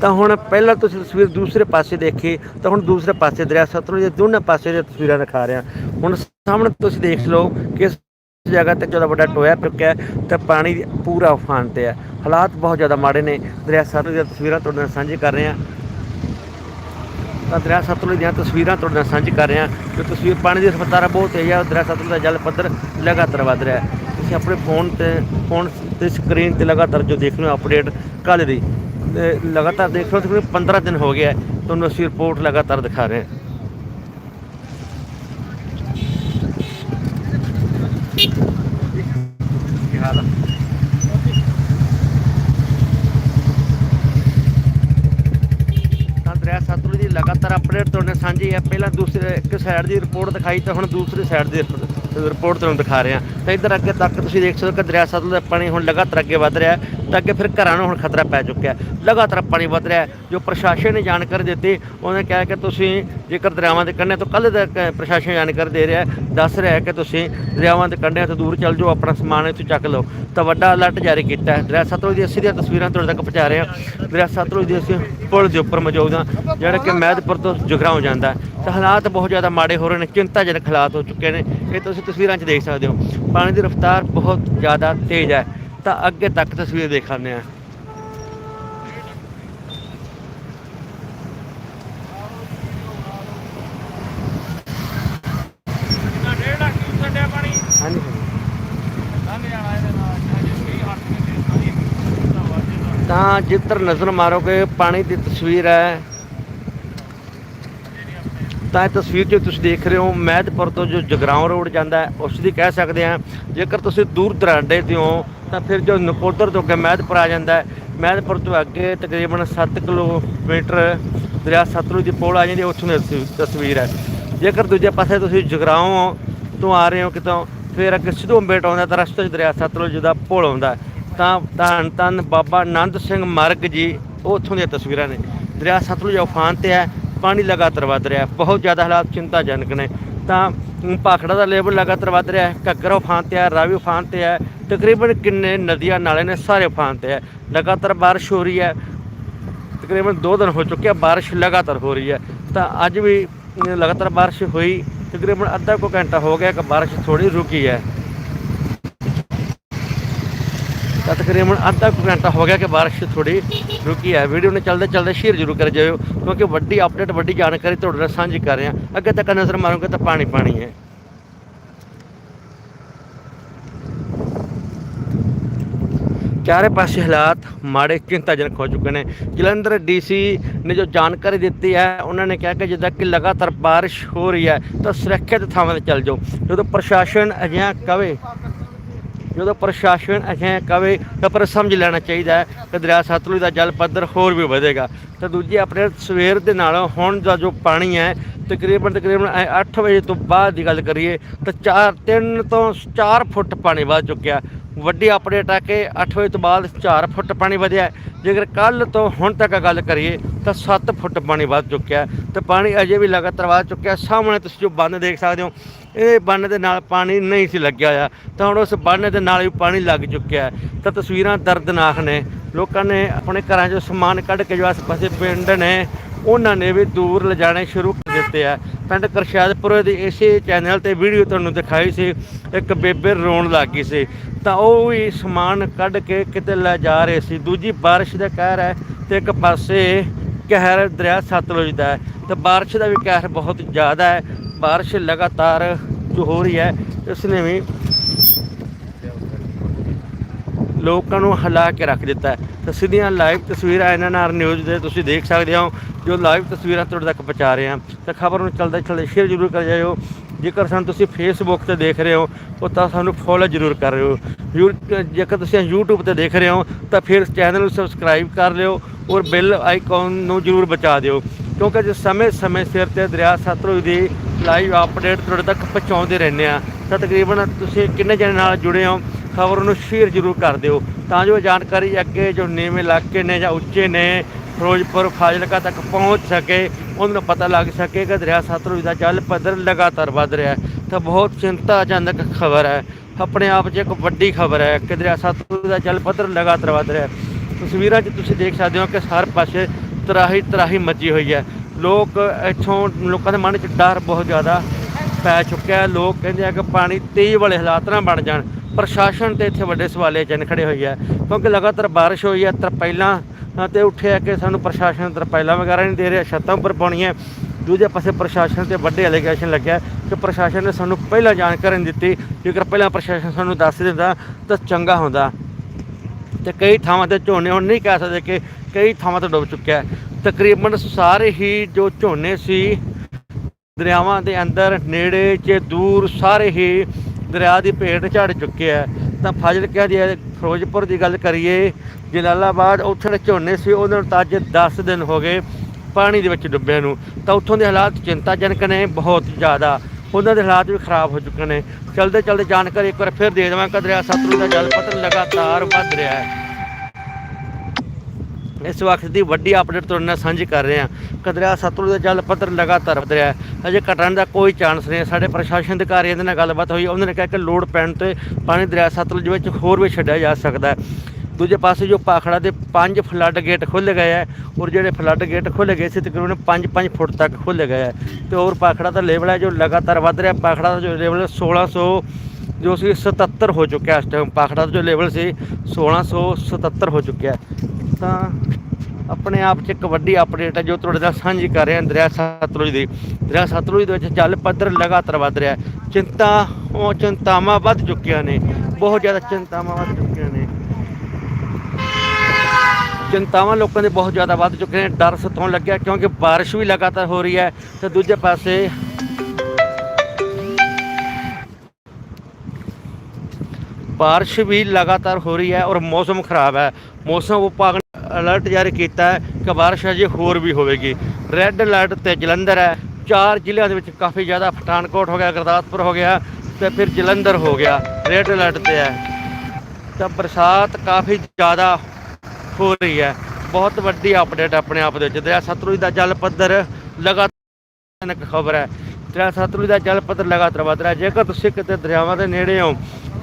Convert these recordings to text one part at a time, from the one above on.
ਤਾਂ ਹੁਣ ਪਹਿਲਾਂ ਤੁਸੀਂ ਤਸਵੀਰ ਦੂਸਰੇ ਪਾਸੇ ਦੇਖੀ, ਤਾਂ ਹੁਣ ਦੂਸਰੇ ਪਾਸੇ ਦਰਿਆ ਸਤਲੁਜ ਦੇ ਦੋਨੇ ਪਾਸੇ ਦੀਆਂ ਤਸਵੀਰਾਂ ਦਿਖਾ ਰਿਹਾ। ਹੁਣ ਸਾਹਮਣੇ ਤੁਸੀਂ ਦੇਖ ਲਓ ਕਿ ਇਸ ਜਗ੍ਹਾ ਤੇ ਜਦੋਂ ਵੱਡਾ ਟੋਇਆ ਚੁੱਕਿਆ ਹੈ, ਤੇ ਪਾਣੀ ਪੂਰਾ ਉਫਾਨ ਤੇ ਹੈ। ਹਾਲਾਤ ਬਹੁਤ ਜ਼ਿਆਦਾ ਮਾੜੇ ਨੇ। ਦਰਿਆ ਸਤਲੁਜ ਦੀਆਂ ਤਸਵੀਰਾਂ ਤੁਹਾਡੇ ਨਾਲ ਸਾਂਝੀ ਕਰ ਰਹੇ। ਹਾਂ ਤਾਂ ਦਰਿਆ ਸਤਲੁਜ ਦੀਆਂ ਤਸਵੀਰਾਂ ਤੁਹਾਡੇ ਨਾਲ ਸਾਂਝੀ ਕਰ ਰਹੇ ਹਾਂ ਕਿ ਤਸਵੀਰ ਪਾਣੀ ਦੀ ਰਫ਼ਤਾਰ ਬਹੁਤ ਤੇਜ਼ ਹੈ ਦਰਿਆ ਸਤਲੁਜ ਦਾ ਜਲ ਪੱਧਰ ਲਗਾਤਾਰ ਵਧ ਰਿਹਾ ਹੈ। ਤੁਸੀਂ ਆਪਣੇ ਫੋਨ ਤੇ ਫੋਨ ਤੇ ਸਕਰੀਨ ਤੇ ਲਗਾਤਾਰ ਜੋ ਦੇਖ ਰਹੇ ਹੋ ਅਪਡੇਟ ਕੱਲ੍ਹ ਦੀ? ਤੇ ਲਗਾਤਾਰ ਦੇਖ ਰਹੇ ਹੋ ਤਕਰੀਬਨ 15 ਦਿਨ ਹੋ ਗਿਆ ਹੈ, ਤੁਹਾਨੂੰ ਅਸੀਂ ਰਿਪੋਰਟ ਲਗਾਤਾਰ ਦਿਖਾ ਰਹੇ ਹਾਂ। ਤਾਂ ਦਰਿਆ ਸਤਲੁਜ ਦੀ ਲਗਾਤਾਰ ਅਪਡੇਟ ਤੁਹਾਡੇ ਸਾਂਝੀ ਹੈ। ਪਹਿਲਾਂ ਦੂਸਰੇ ਇੱਕ ਸਾਈਡ ਦੀ ਰਿਪੋਰਟ ਦਿਖਾਈ ਤਾਂ ਹੁਣ ਦੂਸਰੀ ਸਾਈਡ ਦੀ ਰਿਪੋਰਟ ਤੁਹਾਨੂੰ ਦਿਖਾ ਰਹੇ ਹਾਂ। ਤਾਂ ਇੱਧਰ ਅੱਗੇ ਤੱਕ ਤੁਸੀਂ ਦੇਖ ਸਕਦੇ ਹੋ ਕਿ ਦਰਿਆ ਸਤਲੁਜ ਦਾ ਪਾਣੀ ਹੁਣ ਲਗਾਤਾਰ ਅੱਗੇ ਵਧ ਰਿਹਾ ਹੈ। ਤਾਂ ਅੱਗੇ ਫਿਰ ਘਰਾਂ ਨੂੰ ਹੁਣ ਖਤਰਾ ਪੈ ਚੁੱਕਿਆ ਲਗਾਤਾਰ ਪਾਣੀ ਵਧ ਰਿਹਾ ਜੋ ਪ੍ਰਸ਼ਾਸਨ ਨੇ ਜਾਣਕਾਰੀ ਦਿੱਤੀ, ਉਹਨੇ ਕਿਹਾ ਕਿ ਤੁਸੀਂ ਜੇਕਰ ਦਰਿਆਵਾਂ ਦੇ ਕੰਢੇ ਤੋਂ ਕੱਲ੍ਹ ਦਾ ਪ੍ਰਸ਼ਾਸਨ ਜਾਣਕਾਰੀ ਦੇ ਰਿਹਾ ਦੱਸ ਰਿਹਾ ਕਿ ਤੁਸੀਂ ਦਰਿਆਵਾਂ ਦੇ ਕੰਢਿਆਂ ਤੋਂ ਦੂਰ ਚੱਲ ਜਾਓ, ਆਪਣਾ ਸਮਾਨ ਇੱਥੋਂ ਚੱਕ ਲਓ। ਤਾਂ ਵੱਡਾ ਅਲਰਟ ਜਾਰੀ ਕੀਤਾ ਹੈ। ਦਰਿਆ ਸਤਲੁਜ ਦੀ ਅਸੀਂ ਦੀਆਂ ਤਸਵੀਰਾਂ ਤੁਹਾਡੇ ਤੱਕ ਪਹੁੰਚਾ ਰਹੇ ਹਾਂ। ਦਰਿਆ ਸਤਲੁਜ ਦੀ ਅਸੀਂ ਪੁਲ ਦੇ ਉੱਪਰ ਮੌਜੂਦ ਹਾਂ, ਜਿਹੜਾ ਕਿ ਮਹਿਦਪੁਰ ਤੋਂ ਜਗਰਾਉਂ ਜਾਂਦਾ ਹੈ। ਤਾਂ ਹਾਲਾਤ ਬਹੁਤ ਜ਼ਿਆਦਾ ਮਾੜੇ ਹੋ ਰਹੇ ਨੇ, ਚਿੰਤਾਜਨਕ ਹਾਲਾਤ ਹੋ ਚੁੱਕੇ ਨੇ। ਇਹ ਤੁਸੀਂ ਤਸਵੀਰਾਂ 'ਚ ਦੇਖ ਸਕਦੇ ਹੋ। ਪਾਣੀ ਦੀ ਰਫ਼ਤਾਰ ਬਹੁਤ ਜ਼ਿਆਦਾ ਤੇਜ਼ ਹੈ। ਤਾਂ ਅੱਗੇ ਤੱਕ ਤਸਵੀਰ ਦੇਖ ਲੈਂਦੇ ਹਾਂਜੀ ਤਾਂ ਵਾਜੇ ਜਿੱਧਰ ਨਜ਼ਰ ਮਾਰੋਗੇ, ਪਾਣੀ ਦੀ ਤਸਵੀਰ ਹੈ। ਤਾਂ ਇਹ ਤਸਵੀਰ ਜੋ ਤੁਸੀਂ ਦੇਖ ਰਹੇ ਹੋ, ਮਹਿਦਪੁਰ ਤੋਂ ਜੋ ਜਗਰਾਉਂ ਰੋਡ ਜਾਂਦਾ ਹੈ, ਉਸ ਦੀ ਕਹਿ ਸਕਦੇ ਹਾਂ, ਜੇਕਰ ਤੁਸੀਂ ਦੂਰ ਦਰਾਡੇ ਤੋਂ ਹੋ ਤਾਂ ਫਿਰ ਜੋ ਨਕੋਦਰ ਤੋਂ ਅੱਗੇ ਮਹਿਦਪੁਰ ਆ ਜਾਂਦਾ ਹੈ ਮਹਿਦਪੁਰ ਤੋਂ ਅੱਗੇ ਤਕਰੀਬਨ 7 ਕਿਲੋਮੀਟਰ ਦਰਿਆ ਸਤਲੁਜ ਦੀ ਪੋਲ ਆ ਜਾਂਦੀ ਉੱਥੋਂ ਦੀ ਤਸਵੀ- ਤਸਵੀਰ ਹੈ। ਜੇਕਰ ਦੂਜੇ ਪਾਸੇ ਤੁਸੀਂ ਜਗਰਾਉਂ ਤੋਂ ਆ ਰਹੇ ਹੋ ਕਿਤੋਂ, ਫਿਰ ਅੱਗੇ ਸਿੱਧੂ ਅੰਬੇਟ ਆਉਂਦਾ ਤਾਂ ਰਸਤੇ 'ਚ ਦਰਿਆ ਸਤਲੁਜ ਦਾ ਪੁਲ ਆਉਂਦਾ ਤਾਂ ਧੰਨ ਧੰਨ ਬਾਬਾ ਆਨੰਦ ਸਿੰਘ ਮਾਰਗ ਜੀ, ਉਹ ਉੱਥੋਂ ਦੀਆਂ ਤਸਵੀਰਾਂ ਨੇ। ਦਰਿਆ ਸਤਲੁਜ ਉਫਾਨ ਤੇ ਹੈ ਪਾਣੀ ਲਗਾਤਾਰ ਵੱਧ ਰਿਹਾ, ਬਹੁਤ ਜ਼ਿਆਦਾ ਹਾਲਾਤ ਚਿੰਤਾਜਨਕ ਨੇ। ਤਾਂ ਊਂ ਭਾਖੜਾ ਦਾ ਲੈਵਲ ਲਗਾਤਾਰ ਵੱਧ ਰਿਹਾ ਹੈ, ਘੱਗਰ ਉਫਾਨ ਤੇ ਹੈ, ਰਾਵੀ ਉਫਾਨ ਤੇ ਹੈ, ਤਕਰੀਬਨ ਕਿੰਨੇ ਨਦੀਆਂ ਨਾਲੇ ਨੇ, ਸਾਰੇ ਉਫਾਨ ਤੇ ਹੈ। ਲਗਾਤਾਰ ਬਾਰਿਸ਼ ਹੋ ਰਹੀ ਹੈ, ਤਕਰੀਬਨ 2 ਦਿਨ ਹੋ ਚੁੱਕੇ ਆ, ਬਾਰਿਸ਼ ਲਗਾਤਾਰ ਹੋ ਰਹੀ ਹੈ। ਤਾਂ ਅੱਜ ਵੀ ਲਗਾਤਾਰ ਬਾਰਿਸ਼ ਹੋਈ, ਤਕਰੀਬਨ ਅੱਧਾ ਕੁ ਘੰਟਾ ਹੋ ਗਿਆ ਕਿ ਬਾਰਿਸ਼ ਥੋੜੀ ਰੁਕੀ ਹੈ। ਤਾਂ ਤਕਰੀਬਨ ਅੱਧਾ ਕੁ ਘੰਟਾ ਹੋ ਗਿਆ ਕਿ ਬਾਰਿਸ਼ ਥੋੜੀ ਰੁਕੀ ਹੈ। ਵੀਡੀਓ ਨੂੰ ਚੱਲਦੇ ਚੱਲਦੇ ਸ਼ੇਅਰ ਜ਼ਰੂਰ ਕਰ ਜਾਇਓ, ਕਿਉਂਕਿ ਵੱਡੀ ਅਪਡੇਟ ਵੱਡੀ ਜਾਣਕਾਰੀ ਤੁਹਾਡੇ ਨਾਲ ਸਾਂਝੀ ਕਰ ਰਹੇ। ਹਾਂ ਅੱਗੇ ਤੱਕ ਨਜ਼ਰ ਮਾਰੋਗੇ ਤਾਂ ਪਾਣੀ ਪਾਣੀ ਹੈ। ਚਾਰੇ ਪਾਸੇ ਹਾਲਾਤ ਮਾੜੇ, ਚਿੰਤਾਜਨਕ ਹੋ ਚੁੱਕੇ ਨੇ। ਜਲੰਧਰ ਡੀਸੀ ਨੇ ਜੋ ਜਾਣਕਾਰੀ ਦਿੱਤੀ ਹੈ, ਉਹਨਾਂ ਨੇ ਕਿਹਾ ਕਿ ਜਿੱਦਾਂ ਕਿ ਲਗਾਤਾਰ ਬਾਰਿਸ਼ ਹੋ ਰਹੀ ਹੈ, ਤਾਂ ਸੁਰੱਖਿਅਤ ਥਾਵਾਂ ਤੇ ਚੱਲ ਜਾਓ। ਜਦੋਂ ਪ੍ਰਸ਼ਾਸਨ ਅਜਿਹਾ ਕਵੇ ਜਦੋਂ ਪ੍ਰਸ਼ਾਸਨ ਅਜਿਹਾ ਕਵੇ ਤਾਂ ਪਰ ਸਮਝ ਲੈਣਾ ਚਾਹੀਦਾ ਹੈ ਕਿ ਦਰਿਆ ਸਤਲੁਜ ਦਾ ਜਲ ਪੱਧਰ ਹੋਰ ਵੀ ਵਧੇਗਾ। ਤਾਂ ਦੂਜੀ, ਆਪਣੇ ਸਵੇਰ ਦੇ ਨਾਲ ਹੁਣ ਦਾ ਜੋ ਪਾਣੀ ਹੈ, ਤਕਰੀਬਨ ਤਕਰੀਬਨ 8 ਵਜੇ ਤੋਂ ਬਾਅਦ ਦੀ ਗੱਲ ਕਰੀਏ ਤਾਂ 4 3 ਤੋਂ 4 ਫੁੱਟ ਪਾਣੀ ਵੱਧ ਚੁੱਕਿਆ। ਵੱਡੀ ਅਪਡੇਟ ਆ ਕਿ 8 ਵਜੇ ਤੋਂ ਬਾਅਦ 4 ਫੁੱਟ ਪਾਣੀ ਵਧਿਆ ਜੇਕਰ ਕੱਲ ਤੋਂ ਹੁਣ ਤੱਕ ਗੱਲ ਕਰੀਏ ਤਾਂ 7 ਫੁੱਟ ਪਾਣੀ ਵੱਧ ਚੁੱਕਿਆ ਹੈ। ਤੇ ਪਾਣੀ ਅਜੇ ਵੀ ਲਗਾਤਾਰ ਵੱਧ ਚੁੱਕਿਆ ਸਾਹਮਣੇ ਤੁਸੀਂ ਜੋ ਬੰਦ ਦੇਖ ਸਕਦੇ ਹੋ ਇਹ ਬੰਨ ਦੇ ਨਾਲ ਪਾਣੀ ਨਹੀਂ ਸੀ ਲੱਗਿਆ ਹੋਇਆ। ਤਾਂ ਹੁਣ ਉਸ ਬੰਨ ਦੇ ਨਾਲ ਵੀ ਪਾਣੀ ਲੱਗ ਚੁੱਕਿਆ ਤਾਂ ਤਸਵੀਰਾਂ ਦਰਦਨਾਕ ਨੇ। ਲੋਕਾਂ ਨੇ ਆਪਣੇ ਘਰਾਂ 'ਚੋਂ ਸਮਾਨ ਕੱਢ ਕੇ ਜੋ ਆਸ-ਪਾਸੇ ਪਿੰਡ ਨੇ, ਉਹਨਾਂ ਨੇ ਵੀ ਦੂਰ ਲਿਜਾਣੇ ਸ਼ੁਰੂ ਕਰ ਦਿੱਤੇ ਆ। ਪਿੰਡ ਕਰਸ਼ਾਦਪੁਰ ਦੇ ਇਸੇ ਚੈਨਲ ਤੇ ਵੀਡੀਓ ਤੁਹਾਨੂੰ ਦਿਖਾਈ ਸੀ। ਇੱਕ ਬੇਬੇ ਰੋਣ ਲੱਗ ਗਈ ਸੀ। ਤਾਂ ਉਹ ਵੀ ਸਮਾਨ ਕੱਢ ਕੇ ਕਿਤੇ ਲੈ ਜਾ ਰਹੇ ਸੀ। ਦੂਜੀ ਬਾਰਿਸ਼ ਦਾ ਕਹਿਰ ਹੈ ਤੇ ਇੱਕ ਪਾਸੇ ਕਹਿਰ ਦਰਿਆ ਸਤਲੁਜ ਦਾ ਹੈ। ਤੇ ਬਾਰਿਸ਼ ਦਾ ਵੀ ਕਹਿਰ ਬਹੁਤ ਜ਼ਿਆਦਾ ਹੈ। ਬਾਰਿਸ਼ ਲਗਾਤਾਰ ਜੋ ਹੋ ਰਹੀ ਹੈ ਇਸ ਨੇ ਵੀ ਲੋਕਾਂ ਨੂੰ ਹਿਲਾ ਕੇ ਰੱਖ ਦਿੱਤਾ ਹੈ। ਤਾਂ ਸਿੱਧੀਆਂ ਲਾਈਵ ਤਸਵੀਰਾਂ ਐਨਐਨਆਰ ਨਿਊਜ਼ ਦੇ ਤੁਸੀਂ ਦੇਖ ਸਕਦੇ ਹੋ ਜੋ ਲਾਈਵ ਤਸਵੀਰਾਂ ਤੁਹਾਡੇ ਤੱਕ ਪਹੁੰਚਾ ਰਹੇ ਹਾਂ ਤਾਂ ਖਬਰ ਨੂੰ ਚਲਦੇ ਚਲਦੇ ਸ਼ੇਅਰ ਜ਼ਰੂਰ ਕਰ ਜਾਇਓ ਜੇਕਰ ਸਾਨੂੰ ਤੁਸੀਂ ਫੇਸਬੁੱਕ ਤੇ ਦੇਖ ਰਹੇ ਹੋ ਉਹ ਤਾਂ ਸਾਨੂੰ ਫੋਲੋ ਜ਼ਰੂਰ ਕਰ ਰਹੇ ਹੋ ਯੂ- ਜੇਕਰ ਤੁਸੀਂ YouTube ਤੇ ਦੇਖ ਰਹੇ ਹੋ ਤਾਂ ਫਿਰ ਚੈਨਲ ਨੂੰ ਸਬਸਕ੍ਰਾਈਬ ਕਰ ਲਿਓ ਔਰ ਬੈਲ ਆਈਕਨ ਨੂੰ ਜ਼ਰੂਰ ਬਚਾ ਦਿਓ ਕਿਉਂਕਿ ਜੇ ਸਮੇਂ ਸਮੇਂ ਸਿਰ ਤੇ ਦਰਿਆ ਸਤਲੁਜ ਦੀ ਲਾਈਵ ਅਪਡੇਟ ਤੁਹਾਡੇ ਤੱਕ ਪਹੁੰਚਾਉਂਦੇ ਰਹਿੰਦੇ ਆ ਤਾਂ ਤਕਰੀਬਨ ਤੁਸੀਂ ਕਿੰਨੇ ਜਣੇ ਨਾਲ ਜੁੜੇ ਹੋ, ਖਬਰ ਨੂੰ ਸ਼ੇਅਰ ਜ਼ਰੂਰ ਕਰ ਦਿਓ। ਤਾਂ ਜੋ ਜਾਣਕਾਰੀ ਅੱਗੇ ਜੋ ਨੀਵੇਂ ਇਲਾਕੇ ਨੇ ਜਾਂ ਉੱਚੇ ਨੇ, ਫਿਰੋਜ਼ਪੁਰ, ਫਾਜ਼ਿਲਕਾ ਤੱਕ ਪਹੁੰਚ ਸਕੇ, ਉਹਨਾਂ ਨੂੰ ਪਤਾ ਲੱਗ ਸਕੇ ਕਿ ਦਰਿਆ ਸਤਲੁਜ ਦਾ ਜਲ ਪੱਧਰ ਲਗਾਤਾਰ ਵੱਧ ਰਿਹਾ ਤਾਂ ਬਹੁਤ ਚਿੰਤਾਜਨਕ ਖਬਰ ਹੈ। ਆਪਣੇ ਆਪ 'ਚ ਇੱਕ ਵੱਡੀ ਖਬਰ ਹੈ ਕਿ ਦਰਿਆ ਸਤਲੁਜ ਦਾ ਜਲ ਪੱਧਰ ਲਗਾਤਾਰ ਵੱਧ ਰਿਹਾ ਤਸਵੀਰਾਂ 'ਚ ਤੁਸੀਂ ਦੇਖ ਸਕਦੇ ਹੋ ਕਿ ਹਰ ਪਾਸੇ ਤਰਾਹੀ ਤਰਾਹੀ ਮੱਚੀ ਹੋਈ ਹੈ। ਲੋਕ ਇੱਥੋਂ ਲੋਕਾਂ ਦੇ ਮਨ 'ਚ ਡਰ ਬਹੁਤ ਜ਼ਿਆਦਾ ਪੈ ਚੁੱਕਿਆ ਲੋਕ ਕਹਿੰਦੇ ਆ ਕਿ ਪਾਣੀ ਤੇਜ਼ ਵਾਲੇ ਹਾਲਾਤ ਨਾ ਬਣ ਜਾਣ। ਪ੍ਰਸ਼ਾਸਨ ਤੇ ਇੱਥੇ ਵੱਡੇ ਸਵਾਲੇ ਚਿੰਨ੍ਹ ਖੜੇ ਹੋਈ ਹੈ ਕਿਉਂਕਿ ਲਗਾਤਾਰ ਬਾਰਿਸ਼ ਹੋਈ ਹੈ ਤਰਪਾਈਲਾਂ ਅ, ਤੇ ਉੱਠਿਆ ਕਿ ਸਾਨੂੰ ਪ੍ਰਸ਼ਾਸਨ ਤਰਪਾਈਲਾਂ ਵਗੈਰਾ ਨਹੀਂ ਦੇ ਰਿਹਾ ਛੱਤਾਂ ਉੱਪਰ ਪਾਉਣੀਆਂ। ਦੂਜੇ ਪਾਸੇ ਪ੍ਰਸ਼ਾਸਨ ਤੇ ਵੱਡੇ ਅਲੀਗੇਸ਼ਨ ਲੱਗਿਆ ਕਿ ਪ੍ਰਸ਼ਾਸਨ ਨੇ ਸਾਨੂੰ ਪਹਿਲਾਂ ਜਾਣਕਾਰੀ ਨਹੀਂ ਦਿੱਤੀ। ਜੇਕਰ ਪਹਿਲਾਂ ਪ੍ਰਸ਼ਾਸਨ ਸਾਨੂੰ ਦੱਸ ਦਿੰਦਾ ਤਾਂ ਚੰਗਾ ਹੁੰਦਾ। ਤੇ ਕਈ ਥਾਵਾਂ ਤੇ ਝੋਨੇ ਹੁਣ ਨਹੀਂ ਕਹਿ ਸਕਦੇ ਕਿ ਕਈ ਥਾਵਾਂ ਤੇ ਡੁੱਬ ਚੁੱਕਿਆ। ਤਕਰੀਬਨ ਸਾਰੇ ਹੀ ਜੋ ਝੋਨੇ ਸੀ, ਦਰਿਆਵਾਂ ਦੇ ਅੰਦਰ, ਨੇੜੇ ਚ ਦੂਰ ਸਾਰੇ ਹੀ ਦਰਿਆ ਦੀ ਭੇਟ ਝੜ ਚੁੱਕੇ ਹੈ ਤਾਂ ਫਾਜ਼ਿਲਕਾ ਦੀ ਫਿਰੋਜ਼ਪੁਰ ਦੀ ਗੱਲ ਕਰੀਏ, ਜਲਾਲਾਬਾਦ ਉੱਥੇ ਦੇ ਝੋਨੇ ਸੀ, ਉਹਨਾਂ ਨੂੰ ਤਾਂ ਅੱਜ 10 ਦਿਨ ਹੋ ਗਏ ਪਾਣੀ ਦੇ ਵਿੱਚ ਡੁੱਬਿਆਂ ਨੂੰ। ਤਾਂ ਉੱਥੋਂ ਦੇ ਹਾਲਾਤ ਚਿੰਤਾਜਨਕ ਨੇ, ਬਹੁਤ ਜ਼ਿਆਦਾ। ਉਹਨਾਂ ਦੇ ਹਾਲਾਤ ਵੀ ਖਰਾਬ ਹੋ ਚੁੱਕੇ ਨੇ। ਚਲਦੇ ਚਲਦੇ ਜਾਣਕਾਰੀ ਇੱਕ ਵਾਰ ਫਿਰ ਦੇ ਦੇਵਾਂ ਕਿ ਦਰਿਆ ਸਤਲੁਜ ਦਾ ਜਲ ਪੱਧਰ ਲਗਾਤਾਰ ਵੱਧ ਰਿਹਾ ਹੈ। ਇਸ ਵਕਤ ਦੀ ਵੱਡੀ ਅਪਡੇਟ ਤੁਹਾਡੇ ਨਾਲ ਸਾਂਝੀ ਕਰ ਰਹੇ ਹਾਂ। ਕਦਰਿਆ ਸਤਲੁਜ ਦਾ ਜਲ ਪੱਧਰ ਲਗਾਤਾਰ ਵਧ ਰਿਹਾ ਹੈ। ਅਜੇ ਘਟਣ ਦਾ ਕੋਈ ਚਾਂਸ ਨਹੀਂ ਹੈ। ਸਾਡੇ ਪ੍ਰਸ਼ਾਸਨ ਅਧਿਕਾਰੀਆਂ ਦੇ ਨਾਲ ਗੱਲਬਾਤ ਹੋਈ। ਉਹਨਾਂ ਨੇ ਕਿਹਾ ਕਿ ਲੋੜ ਪੈਣ ਤੇ ਪਾਣੀ ਦਰਿਆ ਸਤਲੁਜ ਵਿੱਚ ਹੋਰ ਵੀ ਛੱਡਿਆ ਜਾ ਸਕਦਾ ਹੈ। ਦੂਜੇ ਪਾਸੇ ਜੋ ਪਾਖੜਾ ਦੇ ਪੰਜ ਫਲੱਡ ਗੇਟ ਖੁੱਲ੍ਹ ਗਏ ਹੈ ਔਰ ਜਿਹੜੇ ਫਲੱਡ ਗੇਟ ਖੁੱਲ੍ਹ ਗਏ ਸੀ ਤਕਰੀਬਨ 5-5 ਫੁੱਟ ਤੱਕ ਖੁੱਲ੍ਹ ਗਏ ਹੈ। ਤੇ ਔਰ ਪਾਖੜਾ ਦਾ ਲੈਵਲ ਹੈ ਜੋ ਲਗਾਤਾਰ ਵੱਧ ਰਿਹਾ। ਪਾਖੜਾ ਦਾ ਜੋ ਲੈਵਲ 1600 ਜੋ ਸੀ 77 ਹੋ ਚੁੱਕਿਆ ਇਸ ਟਾਈਮ ਪਾਖੜਾ ਦਾ ਜੋ ਲੈਵਲ ਸੀ 1677 ਹੋ ਚੁੱਕਿਆ ਤਾਂ ਆਪਣੇ ਆਪ 'ਚ ਇੱਕ ਵੱਡੀ ਅਪਡੇਟ ਹੈ ਜੋ ਤੁਹਾਡੇ ਨਾਲ ਸਾਂਝੀ ਕਰ ਰਹੇ ਹਾਂ ਦਰਿਆ ਸਤਲੁਜ ਦੀ। ਦਰਿਆ ਸਤਲੁਜ ਦੇ ਵਿੱਚ ਜਲ ਪੱਧਰ ਲਗਾਤਾਰ ਵੱਧ ਰਿਹਾ ਹੈ। ਚਿੰਤਾ, ਉਹ ਚਿੰਤਾਵਾਂ ਵੱਧ ਚੁੱਕੀਆਂ ਨੇ। ਬਹੁਤ ਜ਼ਿਆਦਾ ਚਿੰਤਾਵਾਂ ਵੱਧ ਚੁੱਕੀਆਂ ਨੇ। ਚਿੰਤਾਵਾਂ ਲੋਕਾਂ ਦੇ ਬਹੁਤ ਜ਼ਿਆਦਾ ਵੱਧ ਚੁੱਕੇ ਨੇ। ਡਰ ਸਤਾਉਣ ਲੱਗਿਆ ਕਿਉਂਕਿ ਬਾਰਿਸ਼ ਵੀ ਲਗਾਤਾਰ ਹੋ ਰਹੀ ਹੈ। ਤੇ ਦੂਜੇ ਪਾਸੇ ਬਾਰਿਸ਼ ਵੀ ਲਗਾਤਾਰ ਹੋ ਰਹੀ ਹੈ ਔਰ ਮੌਸਮ ਖਰਾਬ ਹੈ। ਮੌਸਮ ਵਿਭਾਗ ਅਲਰਟ ਜਾਰੀ ਕੀਤਾ ਹੈ ਕਿ ਬਾਰਿਸ਼ ਅਜੇ ਹੋਰ ਵੀ ਹੋਵੇਗੀ। ਰੈੱਡ ਅਲਰਟ ਤੇ ਜਲੰਧਰ ਹੈ। ਚਾਰ ਜ਼ਿਲ੍ਹਿਆਂ ਦੇ ਵਿੱਚ ਕਾਫੀ ਜ਼ਿਆਦਾ ਪਠਾਨਕੋਟ ਹੋ ਗਿਆ, ਗੁਰਦਾਸਪੁਰ ਹੋ ਗਿਆ ਤੇ ਫਿਰ ਜਲੰਧਰ ਹੋ ਗਿਆ। ਰੈੱਡ ਅਲਰਟ ਤੇ ਹੈ। ਤਾਂ ਬਰਸਾਤ ਕਾਫੀ ਜ਼ਿਆਦਾ ਹੋ ਰਹੀ ਹੈ। ਬਹੁਤ ਵੱਡੀ ਅਪਡੇਟ ਆਪਣੇ ਆਪ ਦੇ ਵਿੱਚ। ਦਰਿਆ ਸਤਲੁਜ ਦਾ ਜਲ ਪੱਧਰ ਲਗਾਤਾਰ ਇੱਕ ਖਬਰ ਹੈ। ਦਰਿਆ ਸਤਲੁਜ ਦਾ ਜਲ ਪੱਧਰ ਲਗਾਤਾਰ ਵਧ ਰਿਹਾ ਜੇਕਰ ਤੁਸੀਂ ਕਿਤੇ ਦਰਿਆਵਾਂ ਦੇ ਨੇੜੇ ਹੋ,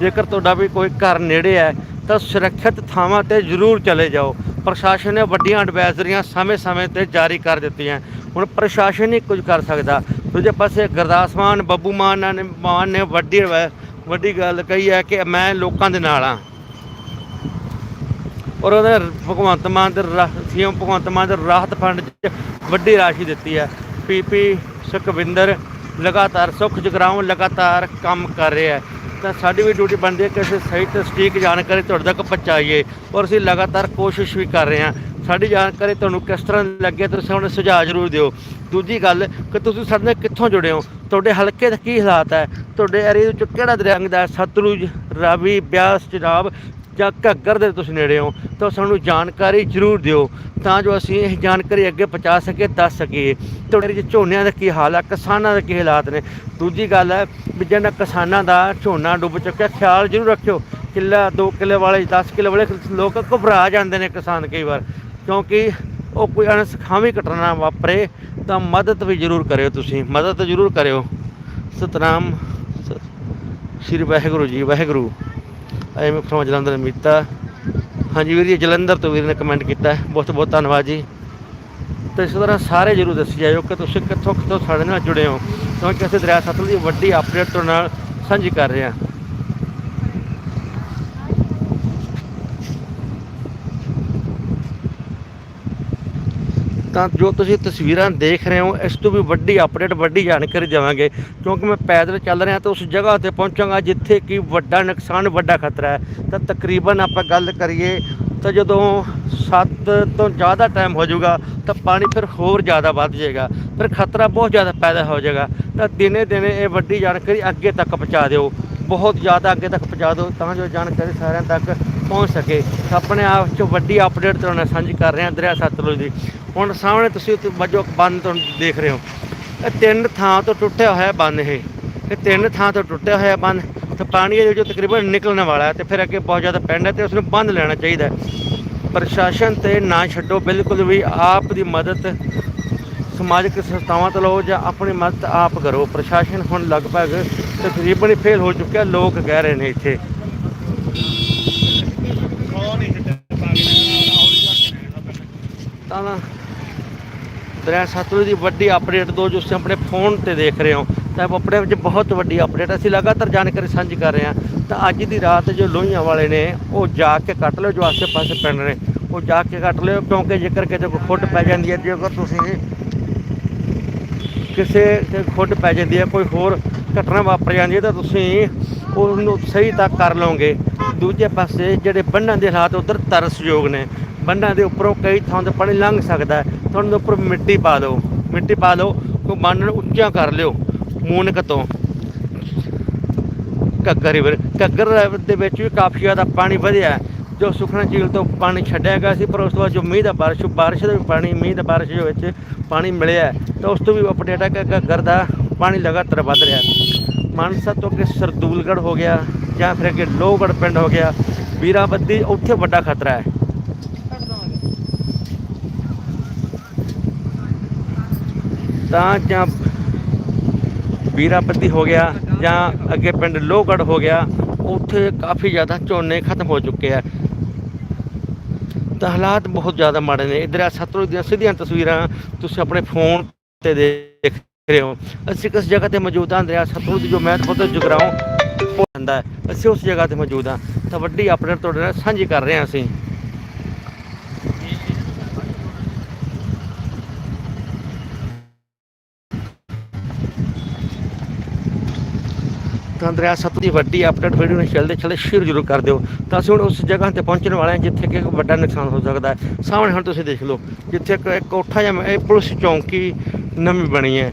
ਜੇਕਰ ਤੁਹਾਡਾ ਵੀ ਕੋਈ ਘਰ ਨੇੜੇ ਹੈ, ਤਾਂ ਸੁਰੱਖਿਅਤ ਥਾਵਾਂ ਤੇ ਜ਼ਰੂਰ ਚਲੇ ਜਾਓ। ਪ੍ਰਸ਼ਾਸਨ ਨੇ ਵੱਡੀਆਂ ਐਡਵਾਈਜ਼ਰੀਆਂ ਸਮੇਂ-ਸਮੇਂ ਤੇ ਜਾਰੀ ਕਰ ਦਿੱਤੀਆਂ। ਹੁਣ ਪ੍ਰਸ਼ਾਸਨ ਨਹੀਂ ਕੁਝ ਕਰ ਸਕਦਾ। ਦੂਜੇ ਪਾਸੇ ਗੁਰਦਾਸ ਮਾਨ, ਬੱਬੂ ਮਾਨ ਨੇ ਮਾਨ ਨੇ ਵੱਡੀ ਵੱਡੀ ਗੱਲ ਕਹੀ ਹੈ ਕਿ ਮੈਂ ਲੋਕਾਂ ਦੇ ਨਾਲ ਹਾਂ। ਔਰ ਉਹਦੇ ਭਗਵੰਤ ਮਾਨ ਦੇ ਸੀਐਮ ਭਗਵੰਤ ਮਾਨ ਦੇ ਰਾਹਤ ਫੰਡ 'ਚ ਵੱਡੀ ਰਾਸ਼ੀ ਦਿੱਤੀ ਹੈ। ਪੀਪੀ ਸੁਖਵਿੰਦਰ ਲਗਾਤਾਰ ਸੁਖ ਜਗਰਾਉਂ ਲਗਾਤਾਰ ਕੰਮ ਕਰ ਰਿਹਾ ਹੈ। ਤਾਂ ਸਾਡੀ ਵੀ ਡਿਊਟੀ ਬਣਦੀ ਹੈ ਕਿ ਅਸੀਂ ਸਹੀ ਤੇ ਸਟੀਕ ਜਾਣਕਾਰੀ ਤੁਹਾਡੇ ਤੱਕ ਪਹੁੰਚਾਈਏ ਔਰ ਅਸੀਂ ਲਗਾਤਾਰ ਕੋਸ਼ਿਸ਼ ਵੀ ਕਰ ਰਹੇ ਹਾਂ। ਸਾਡੀ ਜਾਣਕਾਰੀ ਤੁਹਾਨੂੰ ਕਿਸ ਤਰ੍ਹਾਂ ਲੱਗੇ ਤੁਸੀਂ ਹੁਣ ਸੁਝਾਅ ਜ਼ਰੂਰ ਦਿਓ। ਦੂਜੀ ਗੱਲ ਕਿ ਤੁਸੀਂ ਸਾਡੇ ਨਾਲ ਕਿੱਥੋਂ ਜੁੜੇ ਹੋ? ਤੁਹਾਡੇ ਹਲਕੇ ਦੇ ਕੀ ਹਾਲਾਤ ਹੈ? ਤੁਹਾਡੇ ਏਰੀਏ ਵਿੱਚ ਕਿਹੜਾ ਦਰਿਆ ਲੰਘਦਾ ਹੈ? ਸਤਲੁਜ, ਰਾਵੀ, ਬਿਆਸ ਚਨਾਬ ਜਾਂ ਘੱਗਰ ਦੇ ਤੁਸੀਂ ਨੇੜੇ ਹੋ, ਤਾਂ ਸਾਨੂੰ ਜਾਣਕਾਰੀ ਜ਼ਰੂਰ ਦਿਓ। ਤਾਂ ਜੋ ਅਸੀਂ ਇਹ ਜਾਣਕਾਰੀ ਅੱਗੇ ਪਹੁੰਚਾ ਸਕੀਏ, ਦੱਸ ਸਕੀਏ। ਤੁਹਾਡੇ ਵਿੱਚ ਝੋਨਿਆਂ ਦਾ ਕੀ ਹਾਲ ਹੈ ਕਿਸਾਨਾਂ ਦੇ ਕੀ ਹਾਲਾਤ ਨੇ? ਦੂਜੀ ਗੱਲ ਹੈ ਵੀ ਜਿਹਨਾਂ ਕਿਸਾਨਾਂ ਦਾ ਝੋਨਾ ਡੁੱਬ ਚੁੱਕਿਆ, ਖਿਆਲ ਜ਼ਰੂਰ ਰੱਖਿਓ। ਕਿੱਲਾ 2 ਕਿੱਲੇ ਵਾਲੇ 10 ਕਿੱਲੇ ਵਾਲੇ ਲੋਕ ਘਬਰਾ ਜਾਂਦੇ ਨੇ ਕਿਸਾਨ ਕਈ ਵਾਰ। ਕਿਉਂਕਿ ਉਹ ਕੋਈ ਅਣਸਖਾਵੀ ਘਟਨਾ ਵਾਪਰੇ, ਤਾਂ ਮਦਦ ਵੀ ਜ਼ਰੂਰ ਕਰਿਓ ਤੁਸੀਂ। ਮਦਦ ਜ਼ਰੂਰ ਕਰਿਓ। ਸਤਨਾਮ ਸ- ਸ਼੍ਰੀ ਵਾਹਿਗੁਰੂ ਜੀ, ਵਾਹਿਗੁਰੂ। ਐ ਮੈਂ ਜਲੰਧਰ ਮੀਤਾ। ਹਾਂਜੀ ਵੀਰ ਜੀ, ਜਲੰਧਰ ਤੋਂ ਵੀਰ ਨੇ ਕਮੈਂਟ ਕੀਤਾ ਬਹੁਤ ਬਹੁਤ ਧੰਨਵਾਦ ਜੀ। ਤੇ ਇਸ ਤਰ੍ਹਾਂ ਸਾਰੇ ਜਰੂਰ ਦੱਸੀ ਜਾਇਓ ਕਿ ਤੁਸੀਂ ਕਿੱਥੋਂ ਕਿੱਥੋਂ ਸਾਡੇ ਨਾਲ ਜੁੜੇ ਹੋ। ਕਿਉਂਕਿ ਅਸੀਂ ਦਰਿਆ ਸਤਲੁਜ ਦੀ ਵੱਡੀ ਅਪਡੇਟ ਤੁਹਾਡੇ ਨਾਲ ਸਾਂਝੀ ਕਰ ਰਹੇ ਹਾਂ। ਤਾਂ ਜੋ ਤੁਸੀਂ ਤਸਵੀਰਾਂ ਦੇਖ ਰਹੇ ਹੋ, ਇਸ ਤੋਂ ਵੀ ਵੱਡੀ ਅਪਡੇਟ ਵੱਡੀ ਜਾਣਕਾਰੀ ਦੇਵਾਂਗੇ। ਕਿਉਂਕਿ ਮੈਂ ਪੈਦਲ ਚੱਲ ਰਿਹਾ ਤਾਂ ਉਸ ਜਗ੍ਹਾ ਤੇ ਪਹੁੰਚਾਂਗਾ ਜਿੱਥੇ ਕਿ ਵੱਡਾ ਨੁਕਸਾਨ, ਵੱਡਾ ਖਤਰਾ ਹੈ। ਤਾਂ ਤਕਰੀਬਨ ਆਪਾਂ ਗੱਲ ਕਰੀਏ ਤਾਂ ਜਦੋਂ 7 ਤੋਂ ਜ਼ਿਆਦਾ ਟਾਈਮ ਹੋ ਜਾਊਗਾ, ਤਾਂ ਪਾਣੀ ਫਿਰ ਹੋਰ ਜ਼ਿਆਦਾ ਵੱਧ ਜਾਏਗਾ। ਫਿਰ ਖਤਰਾ ਬਹੁਤ ਜ਼ਿਆਦਾ ਪੈਦਾ ਹੋ ਜਾਏਗਾ। ਤਾਂ ਦਿਨੇ ਦਿਨੇ ਇਹ ਵੱਡੀ ਜਾਣਕਾਰੀ ਅੱਗੇ ਤੱਕ ਪਹੁੰਚਾ ਦਿਓ। ਬਹੁਤ ਜ਼ਿਆਦਾ ਅੱਗੇ ਤੱਕ ਪਹੁੰਚਾ ਦਿਓ ਤਾਂ ਜੋ ਜਾਣਕਾਰੀ ਸਾਰਿਆਂ ਤੱਕ ਪਹੁੰਚ ਸਕੇ। ਆਪਣੇ ਆਪ 'ਚ ਵੱਡੀ ਅਪਡੇਟ ਤੁਹਾਡੇ ਨਾਲ ਸਾਂਝੀ ਕਰ ਰਹੇ ਹਾਂ ਦਰਿਆ ਸਤਲੁਜ ਦੀ। ਹੁਣ ਸਾਹਮਣੇ ਤੁਸੀਂ ਉੱਥੇ ਵਜੋਂ, ਬੰਨ ਤੋਂ ਦੇਖ ਰਹੇ ਹੋ। ਇਹ ਤਿੰਨ ਥਾਂ ਤੋਂ ਟੁੱਟਿਆ ਹੋਇਆ ਬੰਨ ਇਹ। ਇਹ ਤਿੰਨ ਥਾਂ ਤੋਂ ਟੁੱਟਿਆ ਹੋਇਆ ਬੰਨ। ਤੇ ਪਾਣੀ ਇਹਦੇ ਵਿੱਚੋਂ ਤਕਰੀਬਨ ਨਿਕਲਣ ਵਾਲਾ ਹੈ ਤੇ ਫਿਰ ਅੱਗੇ ਬਹੁਤ ਜ਼ਿਆਦਾ ਪਿੰਡ ਹੈ ਤੇ ਉਸ ਨੂੰ ਬੰਦ ਲੈਣਾ ਚਾਹੀਦਾ ਪ੍ਰਸ਼ਾਸਨ ਤੇ ਨਾ ਛੱਡੋ, ਬਿਲਕੁਲ ਵੀ ਆਪ ਦੀ ਮਦਦ ਸਮਾਜਿਕ ਸੰਸਥਾਵਾਂ ਤੋਂ ਲਓ ਜਾਂ ਆਪਣੀ ਮਦਦ ਆਪ ਕਰੋ। ਪ੍ਰਸ਼ਾਸਨ ਹੁਣ ਲਗਭਗ ਤਕਰੀਬਨ ਹੀ ਫੇਲ ਹੋ ਚੁੱਕਿਆ, ਲੋਕ ਕਹਿ ਰਹੇ ਨੇ ਇੱਥੇ। ਤਾਂ ਦਰਿਆ ਸਤਲੁਜ ਦੀ ਵੱਡੀ ਅਪਡੇਟ ਦੋ ਜੋ ਤੁਸੀਂ ਆਪਣੇ ਫੋਨ ਤੇ ਦੇਖ ਰਹੇ ਹੋ, ਤਾਂ ਆਪਣੇ ਵਿੱਚ ਬਹੁਤ ਵੱਡੀ ਅਪਡੇਟ ਅਸੀਂ ਲਗਾਤਾਰ ਜਾਣਕਾਰੀ ਸਾਂਝੀ ਕਰ ਰਹੇ ਹਾਂ। ਤਾਂ ਅੱਜ ਦੀ ਰਾਤ ਜੋ ਲੋਹੀਆਂ ਵਾਲੇ ਨੇ, ਉਹ ਜਾ ਕੇ ਕੱਟ ਲਿਓ, ਜੋ ਆਸੇ-ਪਾਸੇ ਪਿੰਡ ਨੇ, ਉਹ ਜਾ ਕੇ ਕੱਟ ਲਿਓ, ਕਿਉਂਕਿ ਜੇਕਰ ਕਿਤੇ ਕੋਈ ਫੁੱਟ ਪੈ ਜਾਂਦੀ ਹੈ, ਜੇਕਰ ਤੁਸੀਂ ਕਿਸੇ ਤੇ ਖੁੱਡ ਪੈ ਜਾਂਦੀ ਹੈ, ਕੋਈ ਹੋਰ ਘਟਨਾ ਵਾਪਰ ਜਾਂਦੀ ਹੈ, ਤਾਂ ਤੁਸੀਂ ਉਹਨੂੰ ਸਹੀ ਤੱਕ ਕਰ ਲਓਗੇ। ਦੂਜੇ ਪਾਸੇ ਜਿਹੜੇ ਬੰਨਾਂ ਦੇ ਹਾਲਾਤ, ਉਧਰ ਤਰਸਯੋਗ ਨੇ। ਬੰਡਾਂ ਦੇ ਉੱਪਰੋਂ ਕਈ ਥਾਂ ਤੇ ਪਾਣੀ ਲੰਘ ਸਕਦਾ ਤੁਹਾਨੂੰ ਉੱਪਰ ਮਿੱਟੀ ਪਾ ਦਿਓ। ਮਿੱਟੀ ਪਾ ਦਿਓ ਕੋ ਬੰਨ ਨੂੰ ਉੱਚਾ ਕਰ ਲਿਓ, ਮੂਨਕ ਤੋਂ। ਘੱਗਰ ਰਿਵਰ ਘੱਗਰ ਦੇ ਵਿੱਚ ਵੀ ਕਾਫੀ ਜ਼ਿਆਦਾ ਪਾਣੀ ਵਧਿਆ ਜੋ ਸੁਖਨਾ ਝੀਲ ਤੋਂ ਪਾਣੀ ਛੱਡਿਆ ਗਿਆ ਸੀ, ਪਰ ਉਸ ਤੋਂ ਬਾਅਦ ਜੋ ਮੀਂਹ ਦਾ ਬਾਰਿਸ਼ ਬਾਰਿਸ਼ ਦਾ ਵੀ ਪਾਣੀ, ਮੀਂਹ ਦਾ ਬਾਰਿਸ਼ ਦੇ ਵਿੱਚ ਪਾਣੀ ਮਿਲਿਆ ਤਾਂ ਉਸ ਤੋਂ ਵੀ ਅਪਡੇਟ ਹੈ ਕਿ ਘੱਗਰ ਦਾ ਪਾਣੀ ਲਗਾਤਾਰ ਵੱਧ ਰਿਹਾ ਮਾਨਸਾ ਤੋਂ ਅੱਗੇ ਸਰਦੂਲਗੜ੍ਹ ਹੋ ਗਿਆ, ਜਾਂ ਫਿਰ ਅੱਗੇ ਲੋਹਗੜ੍ਹ ਪਿੰਡ ਹੋ ਗਿਆ। ਵੀਰਾਬੱਦੀ ਉੱਥੇ ਵੱਡਾ ਖਤਰਾ ਹੈ। ਤਾਂ ਜਾਂ ਵੀਰਾਪੱਤੀ ਹੋ ਗਿਆ ਜਾਂ ਅੱਗੇ ਪਿੰਡ ਲੋਹਗੜ੍ਹ ਹੋ ਗਿਆ, ਉੱਥੇ ਕਾਫੀ ਜ਼ਿਆਦਾ ਝੋਨੇ ਖਤਮ ਹੋ ਚੁੱਕੇ ਆ। ਤਾਂ ਹਾਲਾਤ ਬਹੁਤ ਜ਼ਿਆਦਾ ਮਾੜੇ ਨੇ। ਇਧਰ ਆ ਸਤਲੁਜ ਦੀਆਂ ਸਿੱਧੀਆਂ ਤਸਵੀਰਾਂ, ਤੁਸੀਂ ਆਪਣੇ ਫੋਨ ਤੇ ਦੇਖ ਰਹੇ ਹੋ। ਅਸੀਂ ਕਿਸ ਜਗ੍ਹਾ ਤੇ ਮੌਜੂਦ ਹਾਂ? ਦਰਿਆ ਸਤਲੁਜ ਜੋ ਮੈਂ ਮਹੱਤਵਪੂਰਨ ਜਗਰਾਉਂ। ਹੋ। ਜਾਂਦਾ ਅਸੀਂ ਉਸ ਜਗ੍ਹਾ ਤੇ ਮੌਜੂਦ ਹਾਂ। ਤਾਂ ਵੱਡੀ ਅਪਡੇਟ ਤੁਹਾਡੇ ਨਾਲ ਸਾਂਝੀ ਕਰ ਰਹੇ ਹਾਂ ਅਸੀਂ। ਤਾਂ ਦਰਿਆ ਸਤਲੁਜ ਦੀ ਵੱਡੀ ਅਪਡੇਟ ਵੀਡੀਓ ਨੂੰ ਚੱਲਦੇ ਚੱਲਦੇ ਸ਼ੇਅਰ ਜ਼ਰੂਰ ਕਰ ਦਿਓ। ਤਾਂ ਅਸੀਂ ਹੁਣ ਉਸ ਜਗ੍ਹਾ ਤੇ ਪਹੁੰਚਣ ਵਾਲੇ ਹਾਂ ਜਿੱਥੇ ਕਿ ਇੱਕ ਵੱਡਾ ਨੁਕਸਾਨ ਹੋ ਸਕਦਾ ਹੈ। ਸਾਹਮਣੇ ਹੁਣ ਤੁਸੀਂ ਦੇਖ ਲਓ, ਜਿੱਥੇ ਇੱਕ ਕੋਠਾ ਜਾਂ ਇਹ ਪੁਲਿਸ ਚੌਂਕੀ ਨਵੀਂ ਬਣੀ ਹੈ।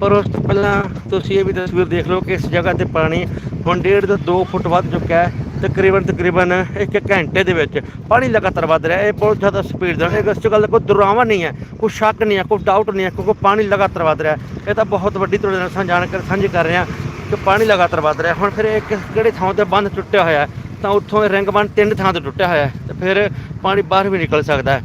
ਪਰ ਉਸ ਤੋਂ ਪਹਿਲਾਂ ਤੁਸੀਂ ਇਹ ਵੀ ਤਸਵੀਰ ਦੇਖ ਲਓ ਕਿ ਇਸ ਜਗ੍ਹਾ ਤੇ ਪਾਣੀ ਹੁਣ ਡੇਢ ਤੋਂ 2 ਫੁੱਟ ਵੱਧ ਚੁੱਕਾ ਹੈ। ਤਕਰੀਬਨ ਤਕਰੀਬਨ ਇੱਕ ਘੰਟੇ ਦੇ ਵਿੱਚ ਪਾਣੀ ਲਗਾਤਾਰ ਵੱਧ ਰਿਹਾ ਇਹ ਬਹੁਤ ਜ਼ਿਆਦਾ ਸਪੀਡ ਦਾ ਇਹ ਇਸ 'ਚ ਗੱਲ ਕੋਈ ਦੁਰਾਵਾ ਨਹੀਂ ਹੈ, ਕੋਈ ਸ਼ੱਕ ਨਹੀਂ ਹੈ, ਕੋਈ ਡਾਊਟ ਨਹੀਂ ਹੈ ਕਿਉਂਕਿ ਪਾਣੀ ਲਗਾਤਾਰ ਵੱਧ ਰਿਹਾ ਇਹ ਤਾਂ ਬਹੁਤ ਵੱਡੀ ਤੁਹਾਡੇ ਨਾਲ ਸਾਂਝ ਜਾਣਕਾਰੀ ਸਾਂਝੀ ਕਰ ਰਹੇ। ਹਾਂ ਕਿ ਪਾਣੀ ਲਗਾਤਾਰ ਵੱਧ ਰਿਹਾ। ਹੁਣ ਫਿਰ ਇੱਕ ਕਿਹੜੇ ਥਾਂ ਤੇ ਬੰਦ ਟੁੱਟਿਆ ਹੋਇਆ ਤਾਂ ਉੱਥੋਂ ਇਹ ਰਿੰਗ ਬੰਦ ਤਿੰਨ ਥਾਂ ਤੇ ਟੁੱਟਿਆ ਹੋਇਆ ਤੇ ਫਿਰ ਪਾਣੀ ਬਾਹਰ ਵੀ ਨਿਕਲ ਸਕਦਾ ਹੈ।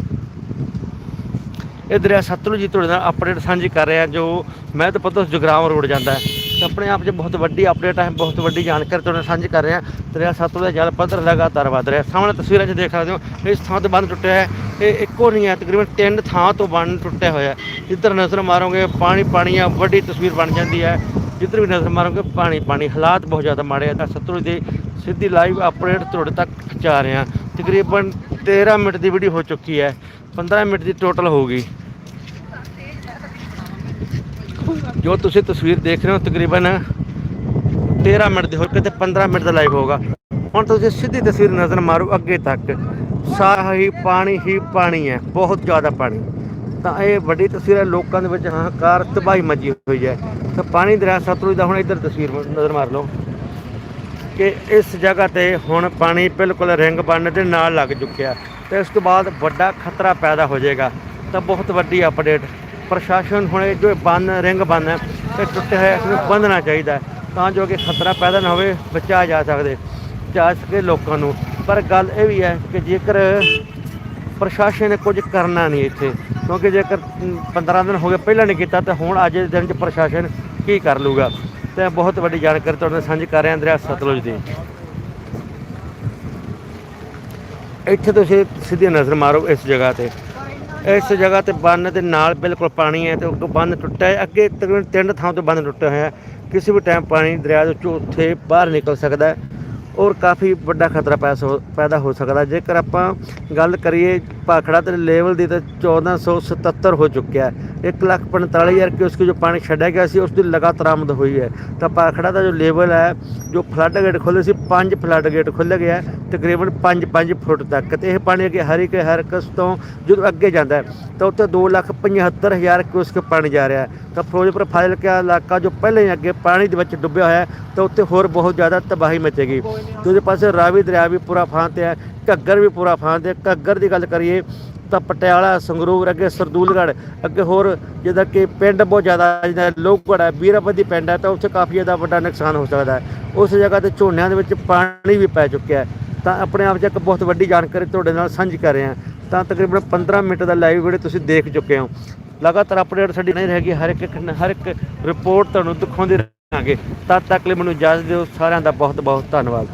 ਇਹ ਦਰਿਆ ਸਤਲੁਜ ਜੀ, ਤੁਹਾਡੇ ਨਾਲ ਅਪਡੇਟ ਸਾਂਝੀ ਕਰ ਰਿਹਾ, ਜੋ ਮੈਂ ਤਾਂ ਪਤਾ ਜਗਰਾਮ ਰੋਡ ਜਾਂਦਾ ਹੈ। ਆਪਣੇ ਆਪ 'ਚ ਬਹੁਤ ਵੱਡੀ ਅਪਡੇਟ ਹੈ, ਬਹੁਤ ਵੱਡੀ ਜਾਣਕਾਰੀ ਤੁਹਾਡੇ ਨਾਲ ਸਾਂਝੀ ਕਰ ਰਿਹਾ। ਦਰਿਆ ਸਤਲੁਜ ਦਾ ਜਲ ਪੱਧਰ ਲਗਾਤਾਰ ਵਧ ਰਿਹਾ। ਸਾਹਮਣੇ ਤਸਵੀਰਾਂ 'ਚ ਦੇਖ ਸਕਦੇ ਹੋ, ਇਸ ਥਾਂ ਤੇ ਬੰਦ ਟੁੱਟਿਆ ਹੈ। ਇਹ ਇੱਕੋ ਨਹੀਂ ਹੈ, ਤਕਰੀਬਨ ਤਿੰਨ ਥਾਂ ਤੋਂ ਬੰਦ ਟੁੱਟਿਆ ਹੋਇਆ ਜਿੱਧਰ ਨਜ਼ਰ ਮਾਰੋਗੇ, ਪਾਣੀ ਪਾਣੀ ਆ, ਵੱਡੀ ਤਸਵੀਰ ਬਣ ਜਾਂਦੀ ਹੈ। ਜਿੱਧਰ ਵੀ ਨਜ਼ਰ ਮਾਰੋਗੇ, ਪਾਣੀ ਪਾਣੀ, ਹਾਲਾਤ ਬਹੁਤ ਜ਼ਿਆਦਾ ਮਾੜੇ ਆ। ਤਾਂ ਸਤਲੁਜ ਦੀ ਸਿੱਧੀ ਲਾਈਵ ਅਪਡੇਟ ਤੁਹਾਡੇ ਤੱਕ ਪਹੁੰਚਾ ਰਿਹਾ। ਤਕਰੀਬਨ 13 ਮਿੰਟ ਦੀ ਵੀਡੀਓ ਹੋ ਚੁੱਕੀ ਹੈ। 15 ਮਿੰਟ ਦੀ ਟੋਟਲ ਹੋਊਗੀ ਜੋ ਤੁਸੀਂ ਤਸਵੀਰ ਦੇਖ ਰਹੇ ਹੋ ਤਕਰੀਬਨ 13 ਮਿੰਟ ਦੀ ਹੋ ਕੇ ਤੇ 15 ਮਿੰਟ ਦਾ ਲਾਈਵ ਹੋਗਾ ਹੁਣ ਤੁਸੀਂ ਸਿੱਧੀ ਤਸਵੀਰ ਨਜ਼ਰ ਮਾਰੋ ਅੱਗੇ ਤੱਕ। ਸਾਰਾ ਹੀ ਪਾਣੀ ਹੀ ਪਾਣੀ ਹੈ, ਬਹੁਤ ਜ਼ਿਆਦਾ ਪਾਣੀ। ਤਾਂ ਇਹ ਵੱਡੀ ਤਸਵੀਰ ਹੈ ਲੋਕਾਂ ਦੇ ਵਿੱਚ ਹਾਹਾਕਾਰ ਤਬਾਹੀ ਮਚੀ ਹੋਈ ਹੈ। ਤਾਂ ਪਾਣੀ ਦਰਿਆ ਸਤਲੁਜ ਦਾ ਹੁਣ ਇੱਧਰ ਤਸਵੀਰ ਨਜ਼ਰ ਮਾਰ ਲਓ ਕਿ ਇਸ ਜਗ੍ਹਾ ਤੇ ਹੁਣ ਪਾਣੀ ਬਿਲਕੁਲ ਰਿੰਗ ਬੰਨ ਦੇ ਨਾਲ ਲੱਗ ਚੁੱਕਿਆ। ਤੇ ਇਸ ਤੋਂ ਬਾਅਦ ਵੱਡਾ ਖਤਰਾ ਪੈਦਾ ਹੋ ਜਾਏਗਾ। ਤਾਂ ਬਹੁਤ ਵੱਡੀ ਅਪਡੇਟ ਪ੍ਰਸ਼ਾਸਨ ਹੁਣ ਇਹ ਜੋ ਬੰਨ ਰਿੰਗ ਬੰਨ ਹੈ ਇਹ ਟੁੱਟੇ ਹੋਏ ਇਸ ਨੂੰ ਬੰਨਣਾ ਚਾਹੀਦਾ ਹੈ ਤਾਂ ਜੋ ਕਿ ਖਤਰਾ ਪੈਦਾ ਨਾ ਹੋਵੇ ਬਚਾਇਆ ਜਾ ਸਕਦੇ ਬਚਾ ਸਕੇ ਲੋਕਾਂ ਨੂੰ। ਪਰ ਗੱਲ ਇਹ ਵੀ ਹੈ ਕਿ ਜੇਕਰ ਪ੍ਰਸ਼ਾਸਨ ਨੇ ਕੁਝ ਕਰਨਾ ਨਹੀਂ ਇੱਥੇ ਕਿਉਂਕਿ ਜੇਕਰ ਮ, 15 ਦਿਨ ਹੋ ਗਏ ਪਹਿਲਾਂ ਨਹੀਂ ਕੀਤਾ ਤਾਂ ਹੁਣ ਅੱਜ ਦੇ ਦਿਨ 'ਚ ਪ੍ਰਸ਼ਾਸਨ ਕੀ ਕਰ ਲੂਗਾ ਤੇ ਬਹੁਤ ਵੱਡੀ ਜਾਣਕਾਰੀ ਤੁਹਾਡੇ ਨਾਲ ਸਾਂਝੀ ਕਰ ਰਿਹਾ ਦਰਿਆ ਸਤਲੁਜ ਦੀ। ਇੱਥੇ ਤੁਸੀਂ ਸਿੱਧੀ ਨਜ਼ਰ ਮਾਰੋ ਇਸ ਜਗ੍ਹਾ ਤੇ। ਇਸ ਜਗ੍ਹਾ ਤੇ ਬੰਨ ਦੇ ਨਾਲ ਬਿਲਕੁਲ ਪਾਣੀ ਹੈ ਤੇ ਉਹ ਬੰਨ ਟੁੱਟਾ ਹੈ। ਅੱਗੇ ਤਕਰੀਬਨ ਤਿੰਨ ਥਾਂ ਤੋਂ ਬੰਨ ਟੁੱਟਿਆ ਹੋਇਆ ਹੈ। ਕਿਸੇ ਵੀ ਟਾਈਮ ਪਾਣੀ ਦਰਿਆ ਦੇ ਵਿੱਚੋਂ ਉੱਥੇ ਬਾਹਰ ਨਿਕਲ ਸਕਦਾ ਹੈ ਔਰ ਕਾਫੀ ਵੱਡਾ ਖਤਰਾ ਪੈਸ ਹੋ- ਪੈਦਾ ਹੋ ਸਕਦਾ ਜੇਕਰ ਆਪਾਂ ਗੱਲ ਕਰੀਏ ਭਾਖੜਾ ਤੇ ਲੈਵਲ ਦੀ ਤਾਂ 1477 ਹੋ ਚੁੱਕਿਆ ਹੈ। 145000 ਕਿਉਸਕ ਜੋ ਪਾਣੀ ਛੱਡਿਆ ਗਿਆ ਸੀ, ਉਸ ਦੀ ਲਗਾਤਾਰ ਆਮਦ ਹੋਈ ਹੈ। ਤਾਂ ਭਾਖੜਾ ਦਾ ਜੋ ਲੈਵਲ ਹੈ, ਜੋ ਫਲੱਡ ਗੇਟ ਖੁੱਲੇ ਸੀ, ਪੰਜ ਫਲੱਡ ਗੇਟ ਖੁੱਲ੍ਹ ਗਿਆ ਤਕਰੀਬਨ 5-5 ਫੁੱਟ ਤੱਕ। ਤੇ ਇਹ ਪਾਣੀ ਅੱਗੇ ਹਰੀ ਕੇ ਹਰਕਸ ਤੋਂ ਜਦੋਂ ਅੱਗੇ ਜਾਂਦਾ ਤਾਂ ਉੱਥੇ 275000 ਕਿਉਸਕ ਪਾਣੀ ਜਾ ਰਿਹਾ ਤਾਂ ਫਿਰੋਜ਼ਪੁਰ ਫਾਜ਼ਿਲਕਾ ਇਲਾਕਾ ਜੋ ਪਹਿਲਾਂ ਹੀ ਅੱਗੇ ਪਾਣੀ ਦੇ ਵਿੱਚ ਡੁੱਬਿਆ ਹੋਇਆ ਤਾਂ ਉੱਥੇ ਹੋਰ ਬਹੁਤ ਜ਼ਿਆਦਾ ਤਬਾਹੀ ਮਚੇਗੀ। ਦੂਜੇ ਪਾਸੇ ਰਾਵੀ ਦਰਿਆ ਵੀ ਪੂਰਾ ਫਾਂ ਤੇ ਹੈ ਘੱਗਰ ਵੀ ਪੂਰਾ ਫਾਂਦੇ ਘੱਗਰ ਦੀ ਗੱਲ ਕਰੀਏ ਤਾਂ ਪਟਿਆਲਾ, ਸੰਗਰੂਰ, ਅੱਗੇ ਸਰਦੂਲਗੜ੍ਹ, ਅੱਗੇ ਹੋਰ ਜਿੱਦਾਂ ਕਿ ਪਿੰਡ ਬਹੁਤ ਜ਼ਿਆਦਾ ਜਿੱਦਾਂ ਲੋਹਗੜ੍ਹ ਹੈ ਵੀਰਾਪੱਤੀ ਪਿੰਡ ਹੈ ਤਾਂ ਉੱਥੇ ਕਾਫੀ ਜ਼ਿਆਦਾ ਵੱਡਾ ਨੁਕਸਾਨ ਹੋ ਸਕਦਾ ਹੈ। ਉਸ ਜਗ੍ਹਾ ਤੇ ਝੋਨਿਆਂ ਦੇ ਵਿੱਚ ਪਾਣੀ ਵੀ ਪੈ ਚੁੱਕਿਆ ਹੈ। ਤਾਂ ਆਪਣੇ ਆਪ 'ਚ ਇੱਕ ਬਹੁਤ ਵੱਡੀ ਜਾਣਕਾਰੀ ਤੁਹਾਡੇ ਨਾਲ ਸਾਂਝੀ ਕਰ ਰਹੇ ਹਾਂ। ਤਾਂ ਤਕਰੀਬਨ 15 ਮਿੰਟ ਦਾ ਲਾਈਵ ਵੀਡੀਓ ਤੁਸੀਂ ਦੇਖ ਚੁੱਕੇ ਹੋ। ਲਗਾਤਾਰ ਅਪਡੇਟ ਸਾਡੀ ਨਹੀਂ ਰਹੇਗੀ, ਹਰ ਇੱਕ ਹਰ ਇੱਕ ਰਿਪੋਰਟ ਤੁਹਾਨੂੰ ਦਿਖਾਉਂਦੇ ਰਹਾਂਗੇ। ਤਦ ਤੱਕ ਲਈ ਮੈਨੂੰ ਇਜਾਜ਼ਤ ਦਿਓ। ਸਾਰਿਆਂ ਦਾ ਬਹੁਤ ਬਹੁਤ ਧੰਨਵਾਦ।